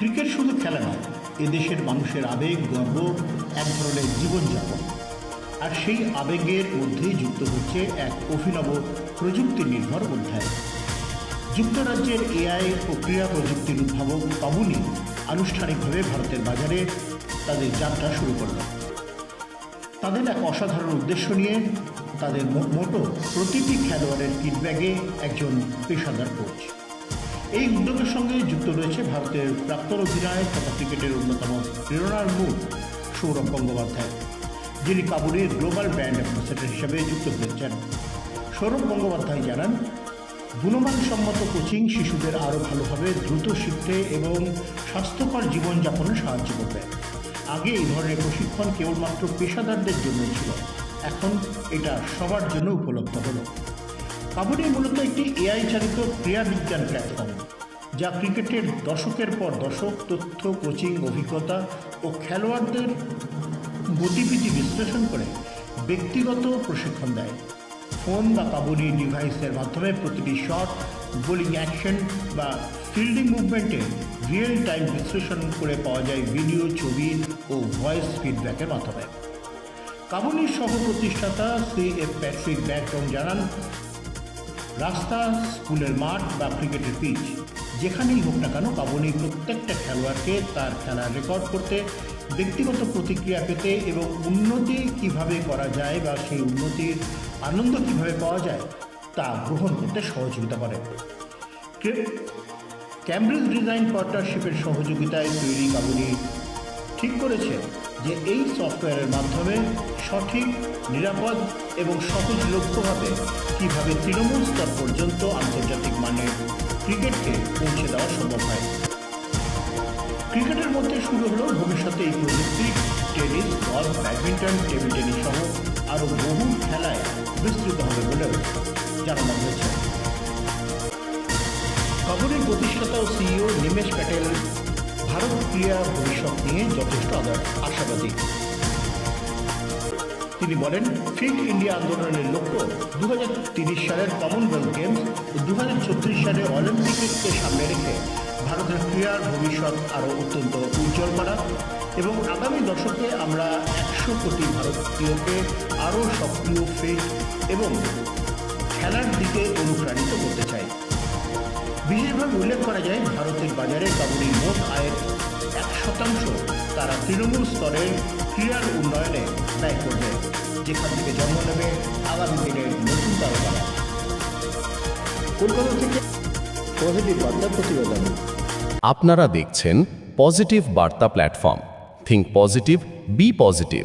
Cricket শুধু খেলা নয়, এদেশের মানুষের আবেগ, গর্ব, এক ধরনের জীবনযাপন। আর সেই আবেগের মধ্যেই যুক্ত হচ্ছে এক অভিনব প্রযুক্তি নির্ভর অধ্যায়। যুক্তরাজ্যের এআই ও ক্রীড়া প্রযুক্তির উদ্ভাবক পাবুনি আনুষ্ঠানিকভাবে ভারতের বাজারে তাদের যাত্রা শুরু করল তাদের এক অসাধারণ উদ্দেশ্য নিয়ে তাদের মোটো প্রতিটি খেলোয়াড়ের কিটব্যাগে একজন পেশাদার কোচ এই উদ্যোগের সঙ্গে যুক্ত রয়েছে ভারতের প্রাক্তন অধিনায়ক তথা ক্রিকেটের অন্যতম প্রেরণার মুখ সৌরভ গঙ্গোপাধ্যায়, যিনি কাবুলের গ্লোবাল ব্র্যান্ড অ্যাম্বাসেডর হিসেবে যুক্ত হয়েছেন। সৌরভ গঙ্গোপাধ্যায় জানান গুণমানসম্মত কোচিং শিশুদের আরও ভালোভাবে দ্রুত শিখতে এবং স্বাস্থ্যকর জীবনযাপনে সাহায্য করবে। আগে এই ধরনের প্রশিক্ষণ কেবলমাত্র পেশাদারদের জন্য ছিল, এখন এটা সবার জন্য উপলব্ধ হলো। কাবুলি মূলত একটি এআই চালিত ক্রীড়া বিজ্ঞান প্ল্যাটফর্ম যা ক্রিকেটের দশকের পর দশক তথ্য কোচিং অভিজ্ঞতা ও খেলোয়াড়দের গতিবিধি বিশ্লেষণ করে ব্যক্তিগত প্রশিক্ষণ দেয়। ফোন বা কাবুলি ডিভাইসের মাধ্যমে প্রতিটি শট, বোলিং অ্যাকশন বা ফিল্ডিং মুভমেন্টে রিয়েল টাইম বিশ্লেষণ করে পাওয়া যায় ভিডিও, ছবি ও ভয়েস ফিডব্যাকের মাধ্যমে। কাবুলির সহ প্রতিষ্ঠাতা সি এফ প্যাট্রিক ব্যাকটন জানান রাস্তা, স্কুলের মাঠ বা ক্রিকেটের পিচ, যেখানেই হোক না কেন কাবনি প্রত্যেকটা খেলোয়াড়কে তার খেলার রেকর্ড করতে, ব্যক্তিগত প্রতিক্রিয়া পেতে এবং উন্নতি কীভাবে করা যায় বা সেই উন্নতির আনন্দ কীভাবে পাওয়া যায়, তা গ্রহণ করতে সহযোগিতা করে। ক্যামব্রিজ ডিজাইন পার্টনারশিপের সহযোগিতায় তৈরি কাবুলি ঠিক করেছে। যে এই সফটওয়্যারের মাধ্যমে সঠিক, নিরাপদ এবং সহজলভ্যভাবে কীভাবে তৃণমূল স্তর পর্যন্ত আন্তর্জাতিক মানের ক্রিকেটকে পৌঁছে দেওয়া সম্ভব হয়। ক্রিকেটের মধ্যে শুরু হলো ভবিষ্যতে এই প্রযুক্তি। Tennis golf badminton, table tennis সহ আরও বহু খেলায় বিস্তৃত হবে বলেও জানানো হয়েছে। খবরের প্রতিষ্ঠাতা ও সিইও নিমেশ প্যাটেল ভারত ক্রীড়া ভবিষ্যৎ নিয়ে যথেষ্ট আশাবাদী। তিনি বলেন, ফিট ইন্ডিয়া আন্দোলনের লক্ষ্য দু সালের কমনওয়েলথ গেমস ও দু সালে অলিম্পিককে সামনে রেখে ভারতের ক্রীড়ার ভবিষ্যৎ আরও অত্যন্ত উজ্জ্বল করা এবং আগামী দশকে আমরা একশো কোটি ভারতীয়কে আরও সক্রিয়, ফিট এবং খেলার দিকে অনুপ্রাণিত করতে চাই। বিশেষভাবে উল্লেখ করা যায়, ভারতের বাজারে কাবুলির মোট আয়ের এক শতাংশ। তারা তৃণমূল স্তরের ক্রীড়ার উন্নয়নে ব্যয় করবে। যেখান থেকে জন্ম নেবে আগামী দিনের নতুন তারকারা কলকাতা থেকে পজিটিভ বার্তা প্রতিবেদন। আপনারা দেখছেন পজিটিভ বার্তা platform. Think positive be positive